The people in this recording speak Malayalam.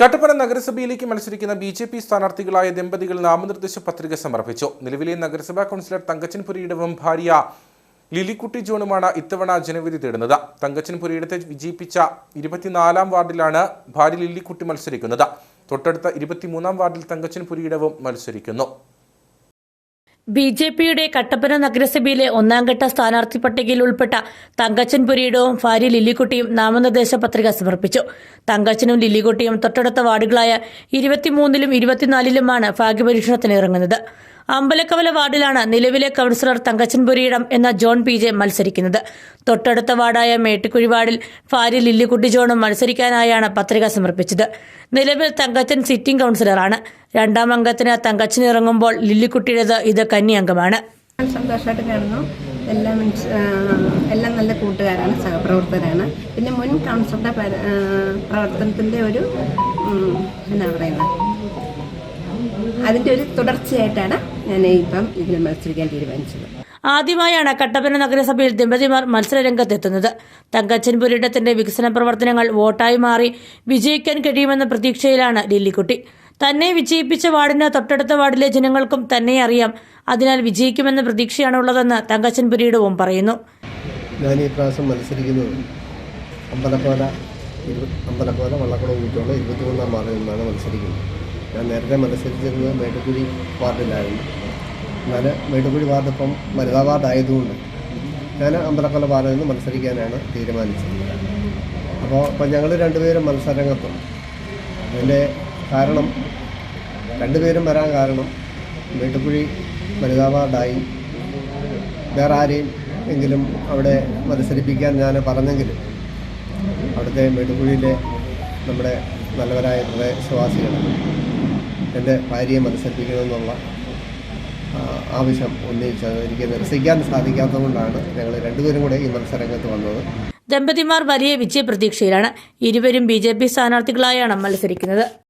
കട്ടപ്പന നഗരസഭയിലേക്ക് മത്സരിക്കുന്ന ബി ജെ പി സ്ഥാനാർത്ഥികളായ ദമ്പതികൾ നാമനിർദ്ദേശ പത്രിക സമർപ്പിച്ചു. നിലവിലെ നഗരസഭാ കൗൺസിലർ തങ്കച്ചൻപുരിയിടവും ഭാര്യ ലിലിക്കുട്ടി ജോണുമാണ് ഇത്തവണ ജനവിധി തേടുന്നത്. തങ്കച്ചൻപുരിയിടത്തെ വിജയിപ്പിച്ച ഇരുപത്തിനാലാം വാർഡിലാണ് ഭാര്യ ലില്ലിക്കുട്ടി മത്സരിക്കുന്നത്. തൊട്ടടുത്ത ഇരുപത്തിമൂന്നാം വാർഡിൽ തങ്കച്ചൻപുരിയിടവും മത്സരിക്കുന്നു. ബി ജെ പിയുടെ കട്ടപ്പന നഗരസഭയിലെ ഒന്നാംഘട്ട സ്ഥാനാർത്ഥി പട്ടികയിൽ ഉൾപ്പെട്ട തങ്കച്ചൻ പുരീടവും ഭാര്യ ലില്ലിക്കുട്ടിയും നാമനിർദ്ദേശ പത്രിക സമർപ്പിച്ചു. തങ്കച്ചനും ലില്ലിക്കുട്ടിയും തൊട്ടടുത്ത വാർഡുകളായ ഇരുപത്തിമൂന്നിലും ഇരുപത്തിനാലിലുമാണ് ഭാഗ്യപരീക്ഷണത്തിന് ഇറങ്ങുന്നത്. അമ്പലക്കവല വാർഡിലാണ് നിലവിലെ കൗൺസിലർ തങ്കച്ചൻ പുരീടം എന്ന ജോൺ പി ജെ മത്സരിക്കുന്നത്. തൊട്ടടുത്ത വാർഡായ മേട്ടിക്കുഴി വാർഡിൽ ഭാര്യ ലില്ലിക്കുട്ടി ജോണും മത്സരിക്കാനായാണ് പത്രിക സമർപ്പിച്ചത്. നിലവിൽ തങ്കച്ചൻ സിറ്റിംഗ് കൗൺസിലറാണ്. രണ്ടാം അംഗത്തിന് തങ്കച്ചൻ ഇറങ്ങുമ്പോൾ ലില്ലിക്കുട്ടിയുടേത് ഇത് കന്നി അംഗമാണ് സന്തോഷമായിട്ട് കാണുന്നു. എല്ലാം എല്ലാം നല്ല കൂട്ടുകാരാണ് സഹപ്രവർത്തകരാണ്. പിന്നെ മുൻ കൗൺസിലറുടെ പര- പ്രവർത്തനത്തിന്റെ ഒരു എന്നാ പറയുന്നത്? അതിന്റെ ഒരു തുടർച്ചയായിട്ടാണ് ഞാൻ ഇപ്പം ഇതിന് മത്സരിക്കാൻ തീരുമാനിച്ചത്. ആദ്യമായാണ് കട്ടപ്പന നഗരസഭയിൽ ദമ്പതിമാർ മത്സരരംഗത്തെത്തുന്നത്. തങ്കച്ചൻ പുരിടത്തിന്റെ വികസന പ്രവർത്തനങ്ങൾ വോട്ടായി മാറി വിജയിക്കാൻ കഴിയുമെന്ന പ്രതീക്ഷയിലാണ് ലില്ലിക്കുട്ടി. തന്നെ വിജയിപ്പിച്ച വാർഡിന് തൊട്ടടുത്ത വാർഡിലെ ജനങ്ങൾക്കും തന്നെ അറിയാം അതിനാൽ വിജയിക്കുമെന്ന പ്രതീക്ഷയാണുള്ളതെന്ന് തങ്കച്ചൻ പുരിയിടവും പറയുന്നു. ഞാൻ ഈ പ്രാവശ്യം മത്സരിക്കുന്നത് അമ്പലക്കോല അമ്പലക്കോല വള്ളക്കുളം ഊറ്റുള്ള ഇരുപത്തിമൂന്നാം വാർഡിൽ നിന്നാണ് മത്സരിക്കുന്നത്. ഞാൻ നേരത്തെ മത്സരിച്ചിരുന്നത് മേട്ടുക്കുഴി വാർഡിലായിരുന്നു. എന്നാൽ മേട്ടുക്കുഴി വാർഡ് ഇപ്പം വനിതാ വാർഡായതുകൊണ്ട് ഞാൻ അമ്പലക്കോല വാർഡിൽ നിന്ന് മത്സരിക്കാനാണ് തീരുമാനിച്ചത്. അപ്പോൾ ഇപ്പം ഞങ്ങൾ രണ്ടുപേരും മത്സരരംഗത്തും. അതിന്റെ കാരണം രണ്ടുപേരും വരാൻ കാരണം മേട്ടുക്കുഴി വനിതാ വാർഡായി വേറെ ആരെയും എങ്കിലും അവിടെ മത്സരിപ്പിക്കാൻ ഞാൻ പറഞ്ഞെങ്കിലും അവിടുത്തെ മെടുകുഴിയിലെ നമ്മുടെ നല്ലവരായ പ്രദേശവാസികൾ എന്റെ ഭാര്യയെ മത്സരിപ്പിക്കണമെന്നുള്ള ആവശ്യം ഉന്നയിച്ചത് എനിക്ക് നിരസിക്കാൻ സാധിക്കാത്തതുകൊണ്ടാണ് ഞങ്ങൾ രണ്ടുപേരും കൂടെ ഈ മത്സരരംഗത്ത് വന്നത്. ദമ്പതിമാർ വലിയ വിജയപ്രതീക്ഷയിലാണ്. ഇരുവരും ബി ജെ പി സ്ഥാനാർത്ഥികളായാണ് മത്സരിക്കുന്നത്.